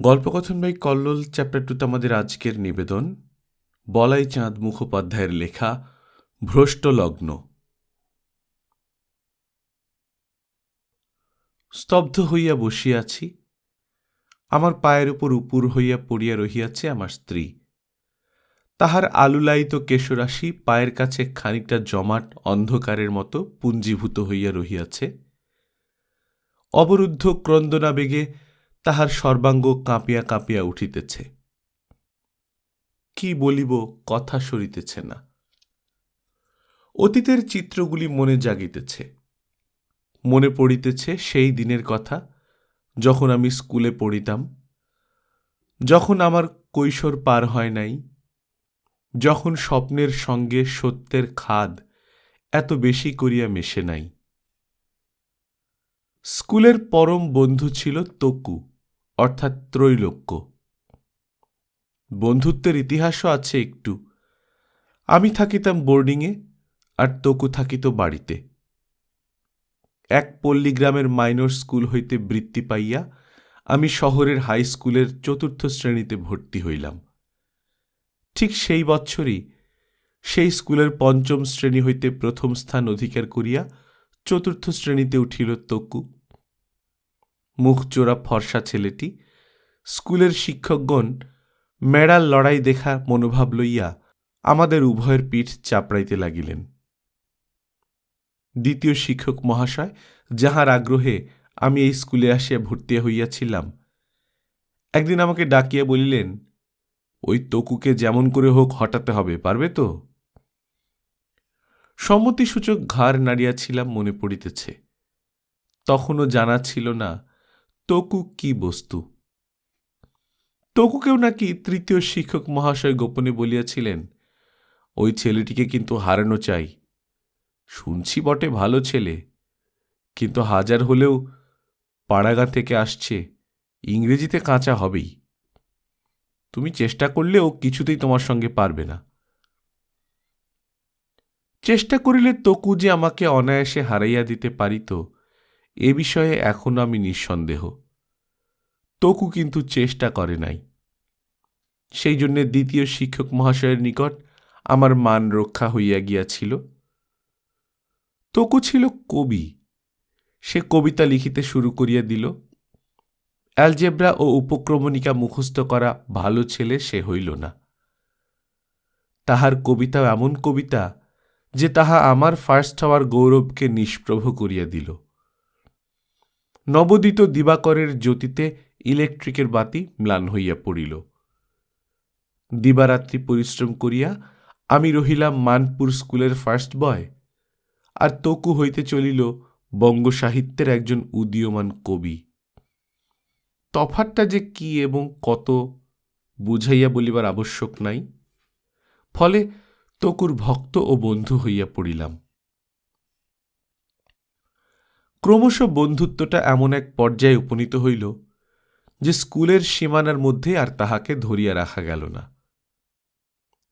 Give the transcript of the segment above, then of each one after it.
গল্পকথন by Kallol chapter টুতে আমাদের আজকের নিবেদন, বলাই চাঁদ মুখোপাধ্যায়ের লেখা, ভ্রষ্ট লগ্ন। স্তব্ধ হইয়া বসিয়াছি, আমার পায়ের উপর উপুর হইয়া পড়িয়া রহিয়াছে আমার স্ত্রী। তাহার আলুলায়িত কেশরাশি পায়ের কাছে খানিকটা জমাট অন্ধকারের মতো পুঞ্জীভূত হইয়া রহিয়াছে। অবরুদ্ধ ক্রন্দনাবেগে তাহার সর্বাঙ্গ কাঁপিয়া কাঁপিয়া উঠিতেছে। কি বলিব, কথা সরিতেছে না। অতীতের চিত্রগুলি মনে জাগিতেছে। মনে পড়িতেছে সেই দিনের কথা, যখন আমি স্কুলে পড়িতাম, যখন আমার কৈশোর পার হয় নাই, যখন স্বপ্নের সঙ্গে সত্যের খাদ এত বেশি করিয়া মেশে নাই। স্কুলের পরম বন্ধু ছিল তকু। অর্থাৎ ত্রৈলোক্য। বন্ধুত্বের ইতিহাসও আছে একটু। আমি থাকিতাম বোর্ডিংয়ে আর তকু থাকিত বাড়িতে। এক পল্লীগ্রামের মাইনর স্কুল হইতে বৃত্তি পাইয়া আমি শহরের হাই স্কুলের চতুর্থ শ্রেণীতে ভর্তি হইলাম। ঠিক সেই বৎসরই সেই স্কুলের পঞ্চম শ্রেণি হইতে প্রথম স্থান অধিকার করিয়া চতুর্থ শ্রেণীতে উঠিল তকু। মুখচোরা ফর্সা ছেলেটি। স্কুলের শিক্ষকগণ মেড়াল লড়াই দেখা মনোভাব লইয়া আমাদের উভয়ের পিঠ চাপড়াইতে লাগিলেন। দ্বিতীয় শিক্ষক মহাশয়, যাহার আগ্রহে আমি এই স্কুলে আসিয়া ভর্তি হইয়াছিলাম, একদিন আমাকে ডাকিয়া বলিলেন, ওই তকুকে যেমন করে হোক হটাতে হবে, পারবে তো? সম্মতিসূচক ঘাড় নাড়িয়াছিলাম, মনে পড়িতেছে। তখনও জানা ছিল না তকু কি বস্তু? তকুকেও নাকি তৃতীয় শিক্ষক মহাশয় গোপনে বলিয়াছিলেন, ওই ছেলেটিকে কিন্তু হারানো চাই। শুনছি বটে ভালো ছেলে, কিন্তু হাজার হলেও পাড়াগা থেকে আসছে, ইংরেজিতে কাঁচা হবেই। তুমি চেষ্টা করলেও কিছুতেই তোমার সঙ্গে পারবে না। চেষ্টা করিলে তকু যে আমাকে অনায়াসে হারাইয়া দিতে পারিত, এ বিষয়ে এখনও আমি নিঃসন্দেহ। তকু কিন্তু চেষ্টা করে নাই। সেই জন্যে দ্বিতীয় শিক্ষক মহাশয়ের নিকট আমার মান রক্ষা হইয়া গিয়াছিল। তকু ছিল কবি। সে কবিতা লিখিতে শুরু করিয়া দিল। অ্যালজেব্রা ও উপক্রমণিকা মুখস্থ করা ভালো ছেলে সে হইল না। তাহার কবিতা এমন কবিতা যে তাহা আমার ফার্স্ট হওয়ার গৌরবকে নিষ্প্রভ করিয়া দিল। নবদিত দিবাকরের জ্যোতিতে ইলেকট্রিকের বাতি ম্লান হইয়া পড়িল। দিবারাত্রি পরিশ্রম করিয়া আমি রহিলাম মানপুর স্কুলের ফার্স্ট বয়। আর তকু হইতে চলিল বঙ্গ সাহিত্যের একজন উদীয়মান কবি। তফাতটা যে কি এবং কত বুঝাইয়া বলিবার আবশ্যক নাই। ফলে তকুর ভক্ত ও বন্ধু হইয়া পড়িলাম। ক্রমশ বন্ধুত্বটা এমন এক পর্যায়ে উপনীত হইল যে স্কুলের সীমানার মধ্যে আর তাহাকে ধরিয়া রাখা গেল না।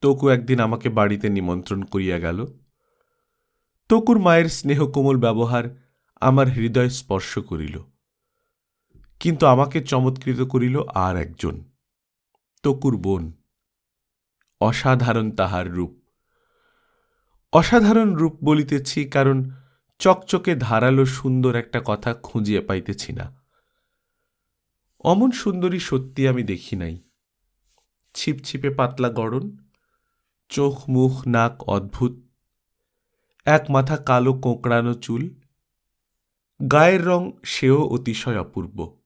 তকু একদিন আমাকে বাড়িতে নিমন্ত্রণ করিয়া গেল। তকুর মায়ের স্নেহকোমল ব্যবহার আমার হৃদয় স্পর্শ করিল। কিন্তু আমাকে চমৎকৃত করিল আর একজন, তকুর বোন। অসাধারণ তাহার রূপ। অসাধারণ রূপ বলিতেছি কারণ চকচকে ধারালো সুন্দর একটা কথা খুঁজিয়া পাইতেছি না। অমন সুন্দরী সত্যি আমি দেখি নাই। ছিপছিপে পাতলা গড়ন, চোখ, মুখ, নাক অদ্ভুত। এক মাথা কালো কোঁকড়ানো চুল, গায়ের রং সেও অতিশয় অপূর্ব।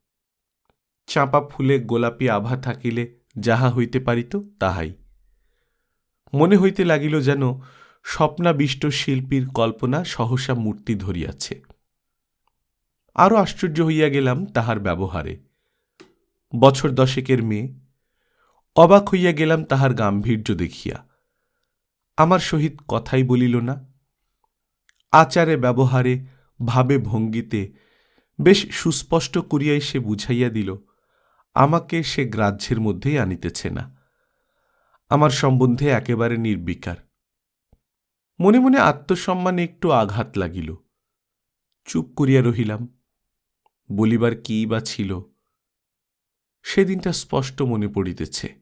চাঁপা ফুলে গোলাপি আভা থাকিলে যাহা হইতে পারিত, তাহাই। মনে হইতে লাগিল যেন স্বপ্নাবিষ্ট শিল্পীর কল্পনা সহসা মূর্তি ধরিয়াছে। আরও আশ্চর্য হইয়া গেলাম তাহার ব্যবহারে। বছর দশেকের মেয়ে, অবাক হইয়া গেলাম তাহার গাম্ভীর্য দেখিয়া। আমার সহিত কথাই বলিল না। আচারে, ব্যবহারে, ভাবে, ভঙ্গিতে বেশ সুস্পষ্ট করিয়াই সে বুঝাইয়া দিল, আমাকে সে গ্রাহ্যের মধ্যেই আনিতেছে না। আমার সম্বন্ধে একেবারে নির্বিকার। মনে মনে আত্মসম্মানে একটু আঘাত লাগিল। চুপ করিয়া রহিলাম। বলিবার কী বা ছিল? সেদিনটা স্পষ্ট মনে পড়িতেছে।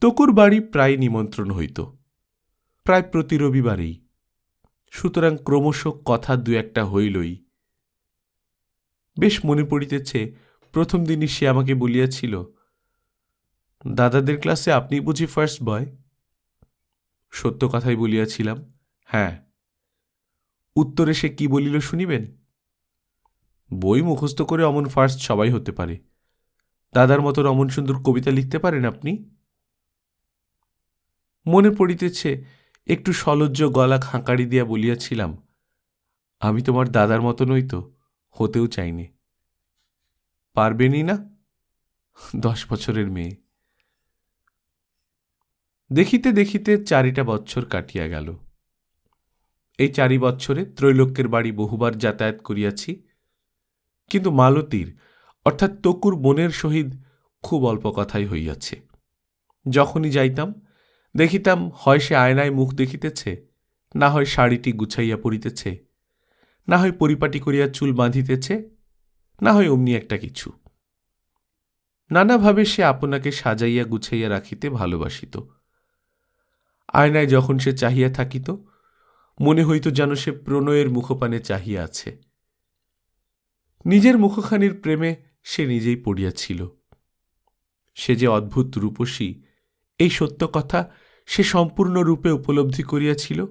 তকুর বাড়ি প্রায় নিমন্ত্রণ হইত। প্রায় প্রতি রবিবারেই। সুতরাং ক্রমশ কথা দু একটা হইলই। বেশ মনে পড়িতেছে, প্রথম দিনই সে আমাকে বলিয়াছিল, দাদাদের ক্লাসে আপনি বুঝি ফার্স্ট বয় সত্য কথাই বলিয়াছিলাম হ্যাঁ। উত্তরে সে কি বলিল শুনিবেন? বই মুখস্থ করে অমন ফার্স্ট সবাই হতে পারে। দাদার মতো রমন সুন্দর কবিতা লিখতে পারেন আপনি? মনে পড়িতেছে, একটু সলজ্জ গলা খাঁকারি দিয়া বলিয়াছিলাম, আমি তোমার দাদার মতো নই তো, হতেও চাইনি। পারবেনই না? দশ বছরের মেয়ে। দেখিতে দেখিতে চারিটা বছর কাটিয়া গেল। এই চারি বৎসরে ত্রৈলোক্যের বাড়ি বহুবার যাতায়াত করিয়াছি। কিন্তু মালতীর, অর্থাৎ তকুর বোনের সহিত খুব অল্প কথাই হইয়াছে। যখনই যাইতাম, দেখিতাম হয় সে আয়নায় মুখ দেখিতেছে, না হয় শাড়িটি গুছাইয়া পড়িতেছে, না হয় পরিপাটি করিয়া চুল বাঁধিতেছে, না হয় অমনি একটা কিছু। নানাভাবে সে আপনাকে সাজাইয়া গুছাইয়া রাখিতে ভালোবাসিত। আয়নায় যখন সে চাহিয়া থাকিত, মনে হইত যেন সে প্রণয়ের মুখপানে চাহিয়া আছে। নিজের মুখখানির প্রেমে সে নিজেই পড়িয়াছিল। সে যে অদ্ভুত রূপসী, এই সত্য কথা সে সম্পূর্ণরূপে উপলব্ধি করিয়াছিল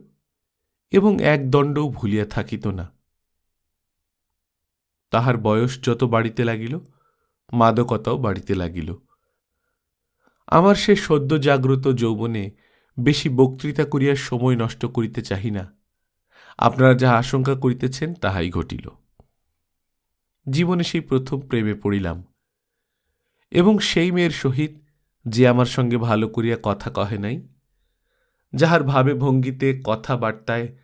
এবং এক দণ্ডও ভুলিয়া থাকিত না। তাহার বয়স যত বাড়িতে লাগিল, মাদকতাও বাড়িতে লাগিল। আমার সে সদ্য জাগ্রত যৌবনে বেশি বক্তৃতা করিয়া সময় নষ্ট করিতে চাহি না। আপনারা যাহা আশঙ্কা করিতেছেন, তাহাই ঘটিল। জীবনে সেই প্রথম প্রেমে পড়িলাম। এবং সেই মেয়ের সহিত যে আমার সঙ্গে ভালো করিয়া কথা কহে নাই, যাহার ভাবে ভঙ্গিতে কথাবার্তায়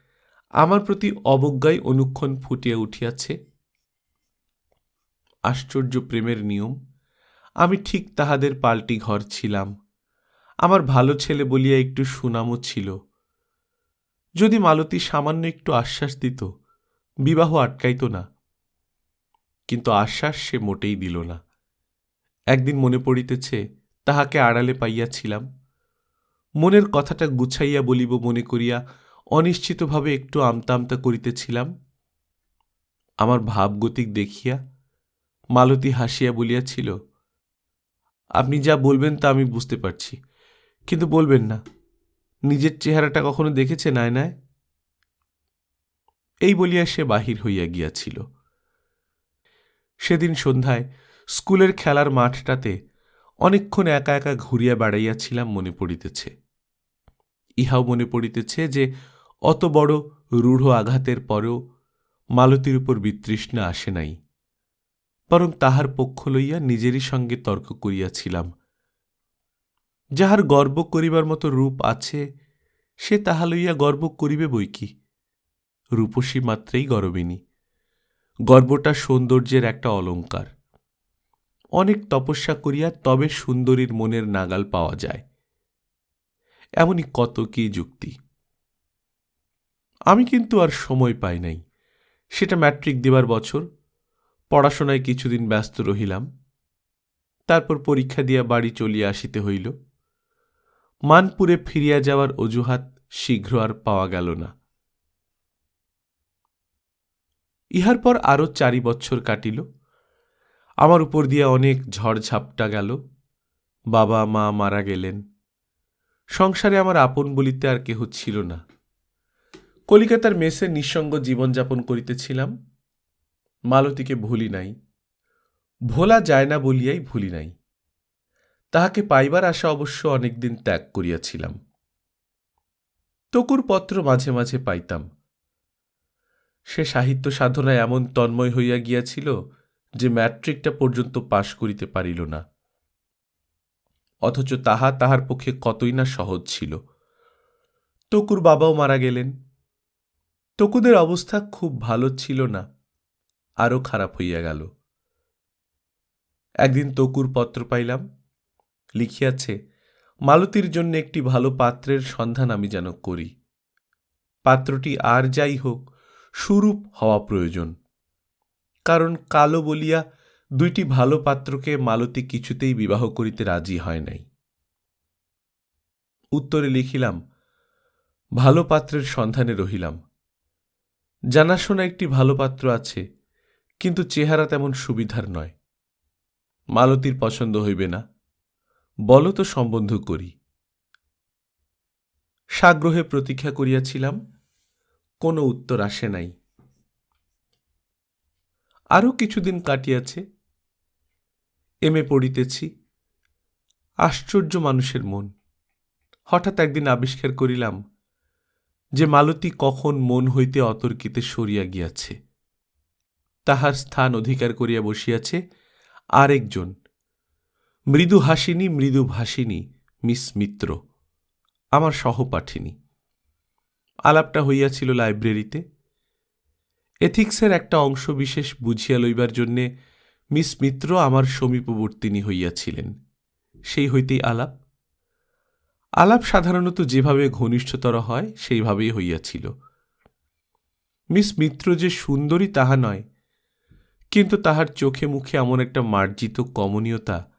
আমার প্রতি অবজ্ঞাই অনুক্ষণ ফুটিয়া উঠিয়াছে, আশ্চর্য প্রেমের নিয়ম। আমি ঠিক তাহাদের পাল্টি ঘর ছিলাম। আমার ভালো ছেলে বলিয়া একটু সুনামও ছিল। যদি মালতী সামান্য একটু আশ্বাস দিত, বিবাহ আটকাইত না। কিন্তু আশ্বাস সে মোটেই দিল না। একদিন মনে পড়িতেছে, তাহাকে আড়ালে পাইয়াছিলাম। মনের কথাটা গুছাইয়া বলিব মনে করিয়া অনিশ্চিতভাবে একটু আমতা আমতা করিতেছিলাম। আমার ভাবগতিক দেখিয়া মালতী হাসিয়া বলিয়াছিল, আপনি যা বলবেন তা আমি বুঝতে পারছি, কিন্তু বলবেন না। নিজের চেহারাটা কখনো দেখেছে নায়নায় এই বলিয়া সে বাহির হইয়া গিয়াছিল। সেদিন সন্ধ্যায় স্কুলের খেলার মাঠটাতে অনেকক্ষণ একা একা ঘুরিয়া বেড়াইয়াছিলাম মনে পড়িতেছে। ইহাও মনে পড়িতেছে যে অত বড় রূঢ় আঘাতের পরেও মালতীর উপর বিতৃষ্ণা আসে নাই, বরং তাহার পক্ষ লইয়া নিজেরই সঙ্গে তর্ক করিয়াছিলাম। যাহার গর্ব করিবার মতো রূপ আছে, সে তাহা লইয়া গর্ব করিবে বই কি? রূপসী মাত্রেই গরবিনী। গর্বটা সৌন্দর্যের একটা অলঙ্কার অনেক তপস্যা করিয়া তবে সুন্দরীর মনের নাগাল পাওয়া যায়। এমনই কত কি যুক্তি। আমি কিন্তু আর সময় পাই নাই। সেটা ম্যাট্রিক দেবার বছর। পড়াশোনায় কিছুদিন ব্যস্ত রহিলাম। তারপর পরীক্ষা দিয়া বাড়ি চলিয়া আসিতে হইল। মানপুরে ফিরিয়া যাওয়ার অজুহাত শীঘ্র আর পাওয়া গেল না। ইহার পর আরও চারি বছর কাটিল। আমার উপর দিয়া অনেক ঝড়ঝাপটা গেল। বাবা, মা মারা গেলেন। সংসারে আমার আপন বলিতে আর কেহ ছিল না। কলিকাতার মেসে নিঃসঙ্গ জীবনযাপন করিতেছিলাম। মালতীকে ভুলি নাই। ভোলা যায় না বলিয়াই ভুলি নাই। তাহাকে পাইবার আশা অবশ্য অনেকদিন ত্যাগ করিয়াছিলাম। তকুর পত্র মাঝে মাঝে পাইতাম। সে সাহিত্য সাধনায় এমন তন্ময় হইয়া গিয়াছিল যে ম্যাট্রিকটা পর্যন্ত পাশ করিতে পারিল না। অথচ তাহা তাহার পক্ষে কতই না সহজ ছিল। তকুর বাবাও মারা গেলেন। তকুদের অবস্থা খুব ভালো ছিল না, আরও খারাপ হইয়া গেল। একদিন তকুর পত্র পাইলাম, লিখিয়াছে, মালতীর জন্য একটি ভালো পাত্রের সন্ধান আমি যেন করি। পাত্রটি আর যাই হোক সুরূপ হওয়া প্রয়োজন। কারণ কালো বলিয়া দুইটি ভালো পাত্রকে মালতী কিছুতেই বিবাহ করিতে রাজি হয় নাই। উত্তরে লিখিলাম, ভালো পাত্রের সন্ধানে রহিলাম। জানাশোনা একটি ভালো পাত্র আছে, কিন্তু চেহারা তেমন সুবিধার নয়। মালতীর পছন্দ হইবে না। বল তো সম্বন্ধ করি। সাগ্রহে প্রতীক্ষা করিয়াছিলাম কোনো উত্তর আসে নাই। আরও কিছুদিন কাটিয়াছে। M A পড়িতেছি। আশ্চর্য মানুষের মন। হঠাৎ একদিন আবিষ্কার করিলাম যে মালতী কখন মন হইতে অতর্কিতে সরিয়া গিয়াছে। তাহার স্থান অধিকার করিয়া বসিয়াছে আরেকজন। মৃদু হাসিনী, মৃদু ভাসিনী, মিস মিত্র, আমার সহপাঠিনী। আলাপটা হইয়াছিল লাইব্রেরিতে। এথিক্সের একটা অংশ বিশেষ বুঝিয়া লইবার জন্যে মিস মিত্র আমার সমীপবর্তিনী হইয়াছিলেন। সেই হইতেই আলাপ। আলাপ সাধারণত যেভাবে ঘনিষ্ঠতর হয়, সেইভাবেই হইয়াছিল। মিস মিত্র যে সুন্দরী তাহা নয়, কিন্তু তাহার চোখে মুখে এমন একটা মার্জিত কমনীয়তা,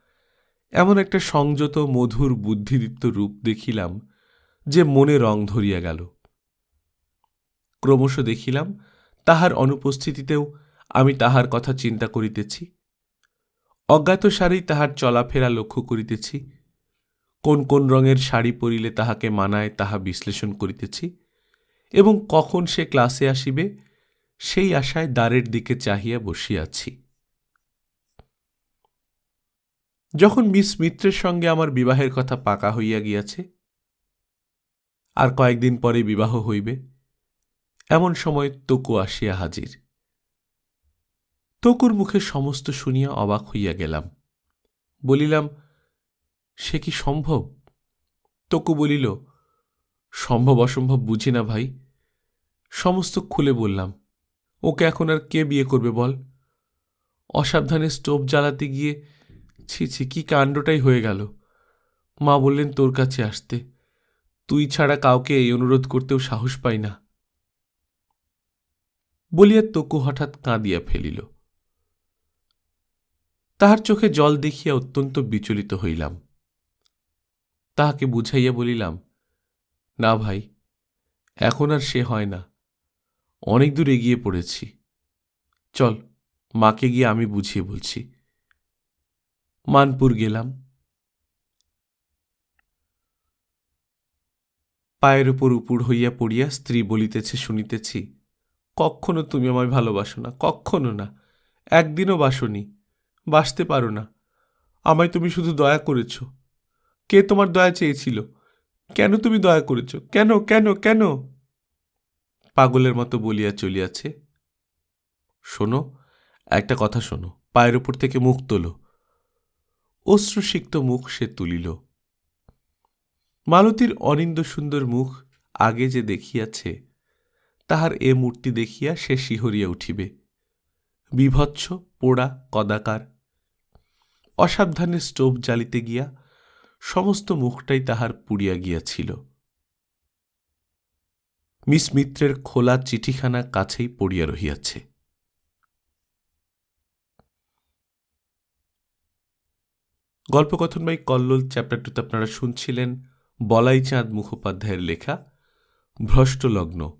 এমন একটা সংযত মধুর বুদ্ধিদীপ্ত রূপ দেখিলাম যে মনে রং ধরিয়া গেল। ক্রমশ দেখিলাম, তাহার অনুপস্থিতিতেও আমি তাহার কথা চিন্তা করিতেছি। অজ্ঞাত সারেই তাহার চলাফেরা লক্ষ্য করিতেছি। কোন কোন রঙের শাড়ি পরিলে তাহাকে মানায় তাহা বিশ্লেষণ করিতেছি। এবং কখন সে ক্লাসে আসিবে, সেই আশায় দ্বারের দিকে চাহিয়া বসিয়াছি। যখন মিস মিত্রের সঙ্গে আমার বিবাহের কথা পাকা হইয়া গিয়াছে, আর কয়েকদিন পরে বিবাহ হইবে এমন সময় তকু আসিয়া হাজির। তকুর মুখে সমস্ত শুনিয়া অবাক হইয়া গেলাম। বলিলাম, সে কি সম্ভব? তকু বলিল, সম্ভব অসম্ভব বুঝি না ভাই। সমস্ত খুলে বললাম, ওকে এখন আর কে বিয়ে করবে বল? অসাবধানে স্টোভ জ্বালাতে গিয়ে, ছি ছি, কি কাণ্ডটাই হয়ে গেল। মা বললেন তোর কাছে আসতে। তুই ছাড়া কাউকে এই অনুরোধ করতেও সাহস পাই না। বলিয়া তকু হঠাৎ কাঁদিয়া ফেলিল। তাহার চোখে জল দেখিয়া অত্যন্ত বিচলিত হইলাম। তাহাকে বুঝাইয়া বলিলাম, না ভাই, এখন আর সে হয় না। অনেক দূর এগিয়ে পড়েছি। চল, মাকে গিয়ে আমি বুঝিয়ে বলছি। মানপুর গেলাম। পায়ের উপর উপুড় হইয়া পড়িয়া স্ত্রী বলিতেছে, শুনিতেছি কখনো তুমি আমায় ভালোবাসো না, কখনো না। একদিনও বাসনি, বাসতে পারো না। আমায় তুমি শুধু দয়া করেছ। কে তোমার দয়া চেয়েছিল? কেন তুমি দয়া করেছ? কেন কেন কেন? পাগলের মতো বলিয়া চলিয়াছে। শোনো, একটা কথা শোনো, পায়ের উপর থেকে মুখ তোলো। অশ্রুসিক্ত মুখ সে তুলিল। মালতীর অনিন্দ সুন্দর মুখ আগে যে দেখিয়াছে তাহার এ মূর্তি দেখিয়া সে শিহরিয়া উঠিবে। বিভৎস, পোড়া, কদাকার। অসাবধানে স্টোভ জ্বালিতে গিয়া সমস্ত মুখটাই তাহার পুড়িয়া গিয়াছিল। মিস মিত্রের খোলা চিঠিখানা কাছেই পড়িয়া রহিয়াছে। গল্পকথন বাই কল্লোল চ্যাপ্টার টুতে আপনারা শুনছিলেন বলাই চাঁদ মুখোপাধ্যায়ের লেখা ভ্রষ্ট লগ্ন